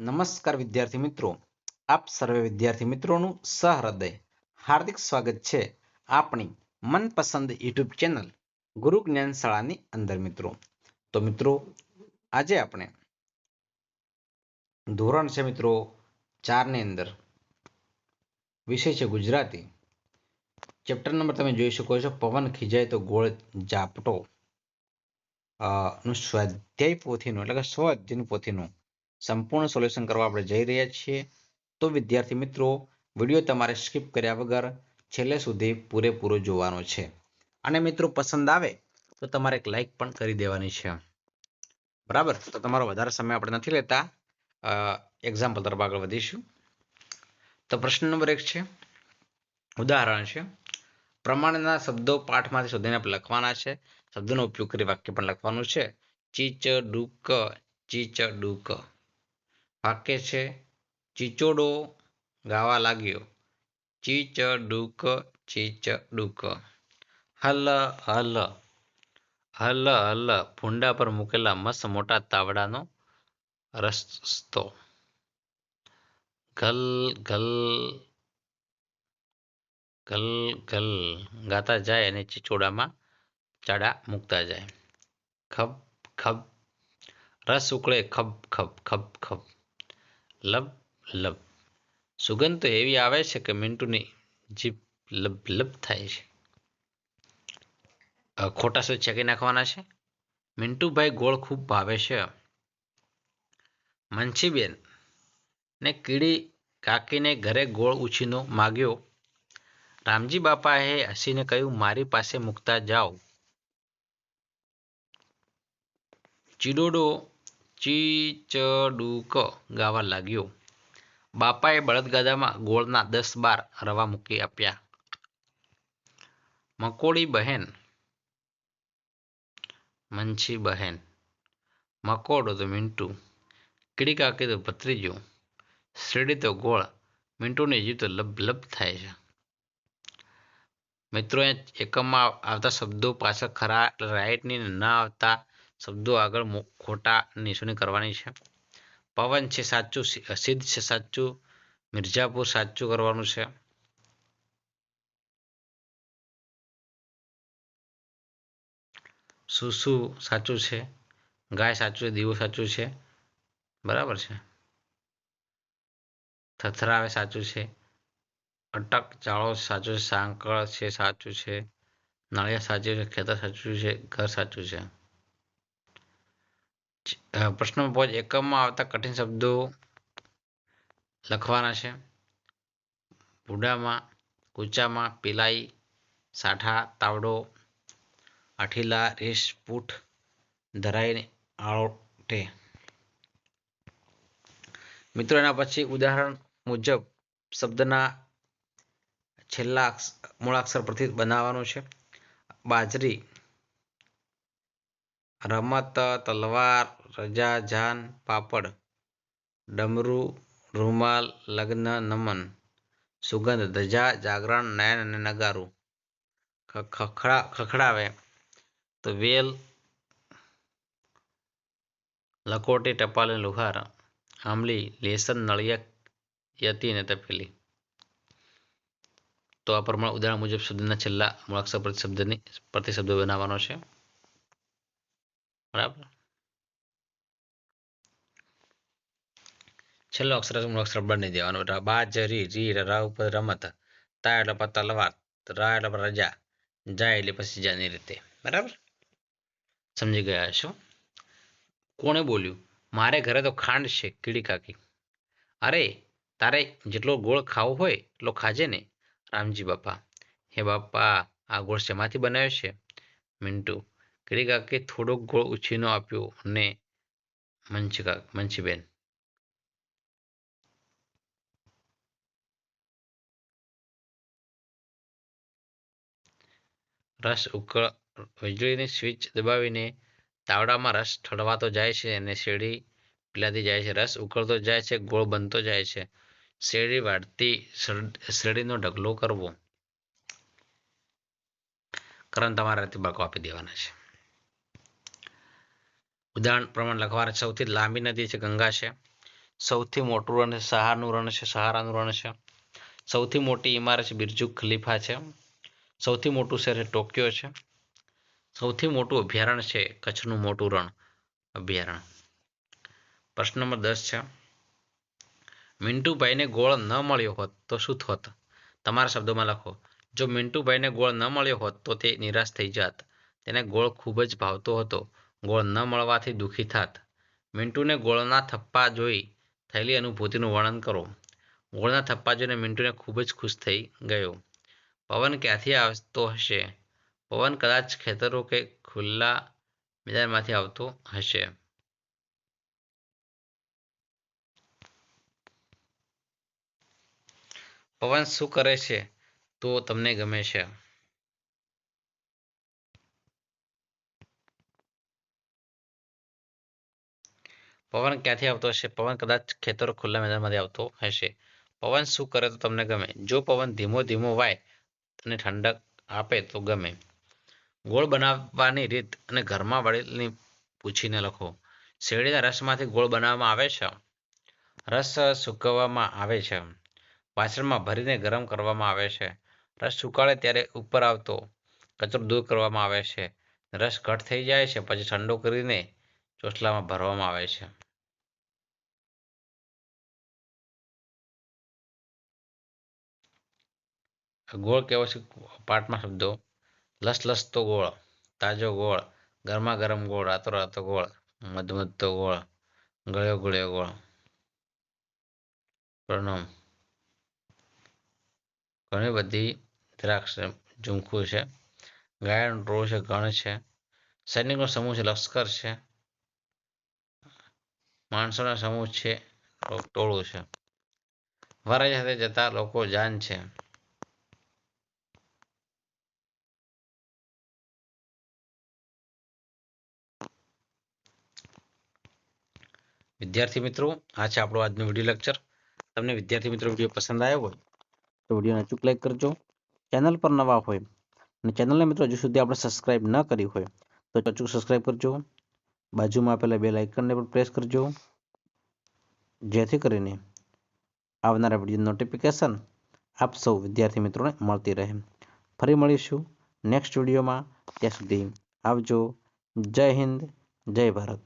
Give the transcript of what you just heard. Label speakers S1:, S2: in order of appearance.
S1: નમસ્કાર વિદ્યાર્થી મિત્રો. આપ સર્વે વિદ્યાર્થી મિત્રોનું સહૃદય, હાર્દિક સ્વાગત છે આપણી મનપસંદ યુટ્યુબ ચેનલ ગુરુ જ્ઞાન શાળાની અંદર મિત્રો. તો મિત્રો, આજે આપણે ધોરણ છે મિત્રો ચારની અંદર. વિષય છે ગુજરાતી. ચેપ્ટર નંબર તમે જોઈ શકો છો, પવન ખીજાય તો ગોળ ઝાપટો. નું સ્વાધ્યાય પોથીનું, એટલે કે સ્વ પોથીનું સંપૂર્ણ સોલ્યુશન કરવા આપણે જઈ રહ્યા છીએ. તો વિદ્યાર્થી મિત્રો વીડિયો તમારે સ્કીપ કર્યા વગર છેલ્લે સુધી પૂરેપૂરો જોવાનો છે. અને મિત્રો પસંદ આવે, તો તમારે એક લાઇક પણ કરી દેવાની છે. બરાબર? તો તમારો વધારે સમય આપણે નથી લેતા. એક્ઝામ્પલ તરફ આગળ વધીશું. તો પ્રશ્ન નંબર એક છે. ઉદાહરણ છે. પ્રમાણના શબ્દો પાઠમાંથી શોધીને લખવાના છે. શબ્દોનો ઉપયોગ કરી વાક્ય પણ લખવાનું છે. ચીચ ડુક ચીચ ડુક વાક્ય છે. ચીચોડો ગાવા લાગ્યો. ચીચ ડુક ચીચ ડુક હલ હલ. હલ હલ. ભૂંડા પર મૂકેલા મસ્ત મોટા તાવડાનો રસ્તો. ગલ ગલ ગલ ગલ. ગાતા જાય અને ચીચોડામાં ચાડા મૂકતા જાય. ખબ ખબ. રસ ઉકળે ખબ ખબ ખબ ખબ. લબ લબ. સુગંધ તો એવી આવે છે કે મિન્ટુની જીભ લબ લબ થાય છે. ખોટા શું ચેકી નાખવાના છે? મિન્ટુભાઈ ગોળ ખૂબ ભાવે છે. મનસીબેન, ને કીડી કાકીને ઘરે ગોળ ઉછીનો માગ્યો. રામજી બાપાએ હસીને કહ્યું, મારી પાસે મૂકતા જાઓ. ચીડોડો ચીચડુક ગાવા લાગ્યો. બાપાએ બળદગાદામાં ગોળના દસ બાર રવા મૂકી આપ્યા. મકોડી બહેન. મંછી બહેન. મકોડો તો મિન્ટુ કીડી કાકી તો ભત્રીજો. શેરડી તો ગોળ. મિન્ટુની જીવ તો લબ લબ થાય છે. મિત્રો એકમમાં આવતા શબ્દો પાછળ ખરા, રાઈટની ના આવતા શબ્દો આગળ ખોટા નિશાની કરવાની છે. પવન છે સાચું સિદ્ધ છે સાચું, મિર્ઝાપુર સાચું કરવાનું છે. સુસુ સાચું છે, ગાય સાચું છે, દીવો સાચું છે. બરાબર છે? થથરાવે સાચું છે, અટક ચાળો સાચું છે, સાંકળ છે સાચું છે, નળિયા સાચું છે, ખેતર સાચું છે, ઘર સાચું છે. પ્રશ્ન પાંચ એકમમાં આવતા કઠિન શબ્દો લખવાના છે. ભૂડામાં, કૂચામાં પિલાઈ, સાઠા, તાવડો, આઠીલા રેશ પૂઠ, ધરાઈને આળોટે. મિત્રો, એના પછી ઉદાહરણ મુજબ શબ્દના છેલ્લા મૂળાક્ષર પરથી બનાવવાનું છે. બાજરી રમત, તલવાર, રજા, જાન, પાપડ, ડમરું, રૂમાલ, લગ્ન, નમન, સુગંધ, ધજા, જાગરણ, નયન અને નગારું. ખખડા, ખખડાવે તો વેલ, લકોટી, ટપાલ, લુહાર, આંબલી, લેસન નળિયા યતી અને તપેલી. તો આ પ્રમાણે ઉદાહરણ મુજબ શબ્દના છેલ્લા મૂળાક્ષર પ્રતિશબ્દની પ્રતિશબ્દો પ્રતિશબ્દ બનાવવાનો છે. બરાબર. છેલ્લો અક્ષર છે મૂળાક્ષર બની દેવાનો બાજરી રી ર ઉપર રમત તા એટલે પત્તા તલવાર રા એટલે રજા, જાય એટલે પછી જાની રીતે. બરાબર? સમજી ગયા છો કોણે બોલ્યું? મારે ઘરે તો ખાંડ છે, કીડી કાકી. અરે, તારે જેટલો ગોળ ખાવો હોય, એટલો ખાજે ને. રામજી બાપા. હે બાપા, આ ગોળ શેમાંથી બનાવ્યો છે? મિન્ટુ કીડી કાકે થોડોક ગોળ ઉછીનો આપ્યો ને મંચી કા, મંચીબેન. રસ ઉકળ, વીજળીની સ્વિચ દબાવીને તાવડામાં રસ ઠળવાતો જાય છે અને શેરડી પીલાતી જાય છે. રસ ઉકળતો જાય છે, ગોળ બનતો જાય છે. શેરડી વાળતી શર- શેરડીનો ઢગલો કરવો. કરંટ તમારે બાકો આપી દેવાના છે. ઉદાહરણ પ્રમાણે લખવા સૌથી લાંબી નદી છે, ગંગા છે. સૌથી મોટું રણ સહારનું રણ છે, સહારાનું રણ છે. સૌથી મોટી ઇમારત છે બિરજુ ખલીફા છે. સૌથી મોટું શહેર ટોક્યો છે. સૌથી મોટું અભયારણ્ય છે, કચ્છનું મોટું રણ અભયારણ્ય. પ્રશ્ન નંબર દસ છે. મિન્ટુભાઈને ગોળ ન મળ્યો હોત તો શું થોત તમારા શબ્દોમાં લખો. જો મિન્ટુભાઈને ગોળ ન મળ્યો હોત તો તે નિરાશ થઈ જાત. તેને ગોળ ખૂબ જ ભાવતો હતો. ગોળ ન મળવાથી દુઃખી થાત. મિન્ટુને ગોળના થપ્પા જોઈ થયેલી અનુભૂતિનું વર્ણન કરો. ગોળના થપ્પા જોઈને મિન્ટુને ખૂબ જ ખુશ થઈ ગયો. પવન ક્યાંથી આવતો હશે? પવન કદાચ ખેતરો કે ખુલ્લા મેદાનમાંથી આવતો હશે. પવન શું કરે છે? તો તમને ગમે છે. પવન ક્યાંથી આવતો હશે? પવન કદાચ ખેતરો ખુલ્લા મેદાનમાંથી આવતો હશે. પવન શું કરે તો તમને ગમે? જો પવન ધીમો ધીમો વાય અને ઠંડક આપે તો ગમે. ગોળ બનાવવાની રીત અને ઘરમાં વડેલની પૂછીને લખો. શેરડીના રસમાંથી ગોળ બનાવવામાં આવે છે? રસ સૂકવવામાં આવે છે. વાસણમાં ભરીને ગરમ કરવામાં આવે છે. રસ સુકાળે ત્યારે ઉપર આવતો કચરો દૂર કરવામાં આવે છે. રસ ઘટ થઈ જાય છે, પછી ઠંડો કરીને ચોસલામાં ભરવામાં આવે છે. ગોળ કેવો છે? પાઠમાં શબ્દો. લસલસતો ગોળ, તાજો ગોળ, ગરમા ગરમ ગોળ, રાતો રાતો ગોળ મધમધતો ગોળ, ગળ્યો ગળ્યો ગોળ. પ્રણામ. ઘણી બધી દ્રાક્ષ ઝુમખું છે, ગાયન રો છે, ગણ છે, સૈનિકનો સમૂહ છે, લશ્કર છે, માણસોના સમૂહ છે, ટોળું છે. વરાઈ સાથે જતા લોકો જાન છે. વિદ્યાર્થી મિત્રો, આ છે આપણો આજનો વીડિયો લેક્ચર તમને વિદ્યાર્થી મિત્રો વીડિયો પસંદ આવ્યો હોય, તો વિડીયોને અચૂક લાઈક કરજો. ચેનલ પર નવા હોય, અને ચેનલને મિત્રો હજુ સુધી આપણે સબસ્ક્રાઇબ ન કરી હોય, તો અચૂક સબસ્ક્રાઇબ કરજો. બાજુમાં આપેલા બે લાઇકનને પણ પ્રેસ કરજો. જેથી કરીને આવનારા વીડિયો નોટિફિકેશન આપ સૌ વિદ્યાર્થી મિત્રોને મળતી રહે. ફરી મળીશું નેક્સ્ટ વિડીયોમાં ત્યાં સુધી આવજો. જય હિન્દ, જય ભારત.